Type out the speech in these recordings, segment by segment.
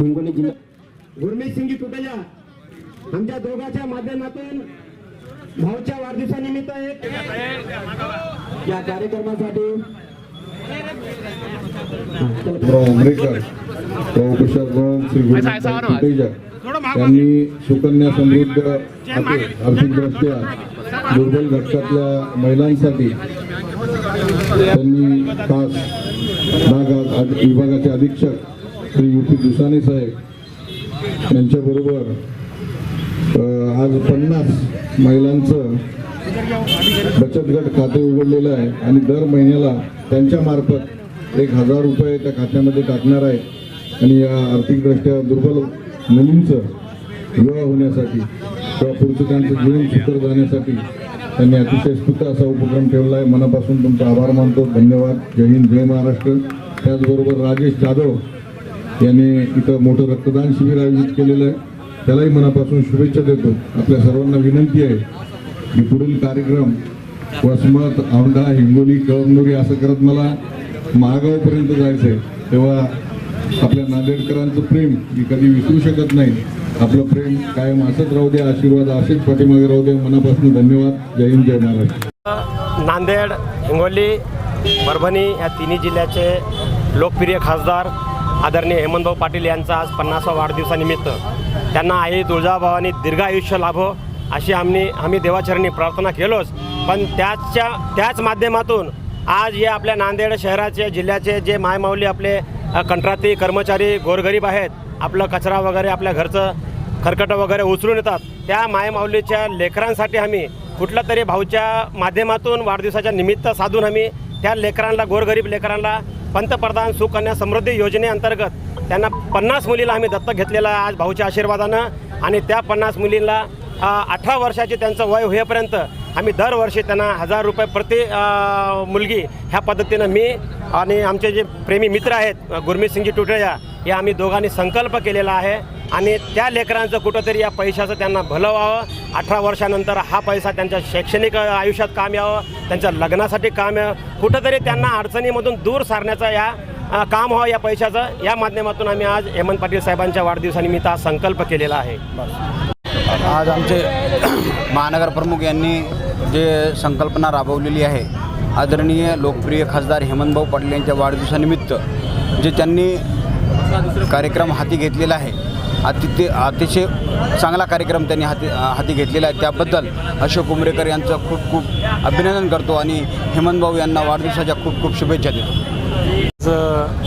हिंगोली जिल्हा गुरमीत सिंगी तुटया आमच्या दोघांच्या माध्यमातून भाऊच्या वाढदिवसानिमित्त एक या कार्यक्रमासाठी उमरेकर प्रभूषण श्री गुरुनाथ कुटेजा यांनी सुकन्या समृद्ध आर्थिकदृष्ट्या दुर्बल घटकातल्या महिलांसाठी त्यांनी खास विभागाचे अधीक्षक श्री यू पी दुसाने साहेब यांच्याबरोबर आज पन्नास महिलांचं बचत गट खाते उघडलेलं आहे आणि दर महिन्याला त्यांच्या मार्फत एक हजार रुपये त्या खात्यामध्ये टाकणार आहे आणि या आर्थिकदृष्ट्या दुर्बल मुलींचं विवाह होण्यासाठी किंवा पुढचं त्यांचं जीवन सुकर जाण्यासाठी त्यांनी अतिशय स्तुत असा उपक्रम ठेवला आहे. मनापासून तुमचा आभार मानतो. धन्यवाद. जय हिंद जय महाराष्ट्र. त्याचबरोबर राजेश जाधव यांनी इथं मोठं रक्तदान शिबिर आयोजित केलेलं आहे. त्यालाही मनापासून शुभेच्छा देतो. आपल्या सर्वांना विनंती आहे की पुढील कार्यक्रम वसमत औंढा हिंगोली कळमनुरी असं करत मला महागावपर्यंत जायचं आहे. तेव्हा आपल्या नांदेडकरांचं प्रेम मी कधी विसरू शकत नाही. आपलं प्रेम कायम असंच राहू दे आशीर्वाद असेच पाठीमागे राहू दे मनापासून धन्यवाद. जय हिंद जय महाराष्ट्र. नांदेड हिंगोली परभणी या तिन्ही जिल्ह्याचे लोकप्रिय खासदार आदरणीय हेमंतभाऊ पाटील यांचा आज पन्नासवा वाढदिवसानिमित्त. त्यांना आई तुळजाभावानी दीर्घ आयुष्य लाभो अशी आम्ही आम्ही देवाचरणी प्रार्थना केलोच. पण त्याच्या त्याच माध्यमातून आज या आपल्या नांदेड शहराचे जिल्ह्याचे जे मायमाऊली आपले अ, कंत्राटी कर्मचारी गोरगरीब आहेत आपलं कचरा वगैरे आपल्या घरचं खरकटं वगैरे उचलून येतात त्या मायमाऊलीच्या लेकरांसाठी आम्ही कुठल्या तरी भाऊच्या माध्यमातून वाढदिवसाच्या निमित्त साधून आम्ही त्या लेकरांना गोरगरीब लेकरांना पंतप्रधान सुकन्या समृद्धी योजनेअंतर्गत त्यांना पन्नास मुलीला आम्ही दत्तक घेतलेला आहे आज भाऊच्या आशीर्वादानं. आणि त्या पन्नास मुलींना अठरा वर्षाचे त्यांचं वय होईपर्यंत आम्ही दरवर्षी त्यांना हजार रुपये प्रति मुलगी ह्या पद्धतीनं मी आणि आमचे जे प्रेमी मित्र आहेत गुरमीत सिंगजी टुटया या आम्ही दोघांनी संकल्प केलेला आहे. आणि त्या लेकरांचं कुठंतरी या पैशाचं त्यांना भलं व्हावं अठरा वर्षानंतर हा पैसा त्यांच्या शैक्षणिक आयुष्यात काम यावं. त्यांच्या लग्नासाठी काम यावं. कुठंतरी त्यांना अडचणीमधून दूर सारण्याचा या काम व्हावं या पैशाचं. या माध्यमातून आम्ही आज हेमंत पाटील साहेबांच्या वाढदिवसानिमित्त हा संकल्प केलेला आहे. आज आमचे महानगर प्रमुख यांनी जे संकल्पना राबवलेली आहे आदरणीय लोकप्रिय खासदार हेमंतभाऊ पाटील यांच्या वाढदिवसानिमित्त जे त्यांनी कार्यक्रम हाती घेतलेला आहे. अतिथय अतिशय चांगला कार्यक्रम त्यांनी हाती हाती घेतलेला आहे. त्याबद्दल अशोक उमरेकर यांचं खूप खूप अभिनंदन करतो आणि हेमंतभाऊ यांना वाढदिवसाच्या खूप खूप शुभेच्छा देतो.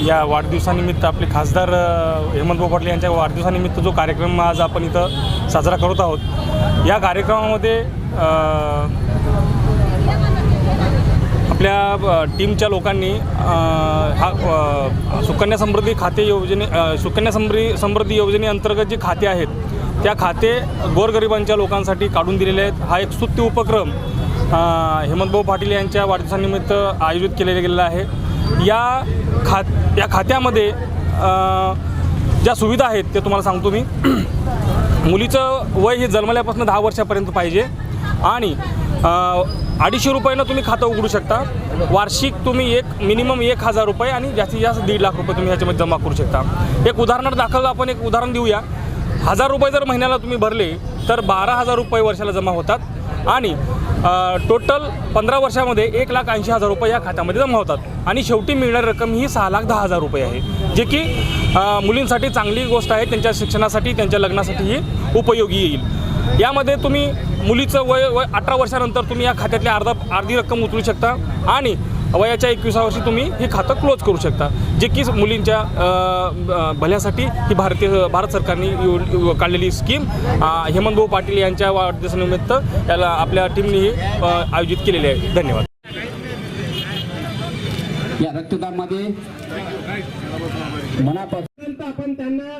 या वाढदिवसानिमित्त आपले खासदार हेमंतभाऊ पाटील यांच्या वाढदिवसानिमित्त जो कार्यक्रम आज आपण इथं साजरा करत आहोत या कार्यक्रमामध्ये आपल्या टीमच्या लोकांनी हा सुकन्या समृद्धी खाते योजने सुकन्या समृद्धी समृद्धी योजनेअंतर्गत जी खाते आहेत त्या खाते गोरगरिबांच्या लोकांसाठी काढून दिलेले आहेत. हा एक स्तुत्य उपक्रम हेमंतभाऊ पाटील यांच्या वाढदिवसानिमित्त आयोजित केलेला गेलेला आहे. या खात या खात्यामध्ये ज्या सुविधा आहेत ते तुम्हाला सांगतो मी. मुलीचं वय हे जन्मल्यापासून दहा वर्षापर्यंत पाहिजे आणि अडीचशे रुपयानं तुम्ही खातं उघडू शकता. वार्षिक तुम्ही एक मिनिमम एक हजार रुपये आणि जास्तीत जास्त दीड लाख रुपये तुम्ही ह्याच्यामध्ये जमा करू शकता. एक उदाहरणार्थ दाखल आपण एक उदाहरण देऊया. हजार रुपये जर महिन्याला तुम्ही भरले तर बारा हजार रुपये वर्षाला जमा होतात आणि टोटल पंधरा वर्षामध्ये एक लाख ऐंशी हजार रुपये या खात्यामध्ये जमा होतात. आणि शेवटी मिळणारी रक्कम ही सहा लाख दहा हजार रुपये आहे. जे की मुलींसाठी चांगली गोष्ट आहे त्यांच्या शिक्षणासाठी त्यांच्या लग्नासाठी ही उपयोगी येईल. यामध्ये तुम्ही मुलीचं वय वय अठरा वर्षानंतर तुम्ही या खात्यातली अर्धा अर्धी रक्कम उचलू शकता आणि वयाच्या एकविसा वर्षी तुम्ही हे खातं क्लोज करू शकता जे की मुलींच्या भल्यासाठी ही भारतीय भारत सरकारने काढलेली स्कीम हेमंत हेमंतभाऊ पाटील यांच्या वाढदिवसानिमित्त याला आपल्या टीमने ही आयोजित केलेली आहे. धन्यवाद. या रक्तदानमध्ये मनापासून आपण त्यांना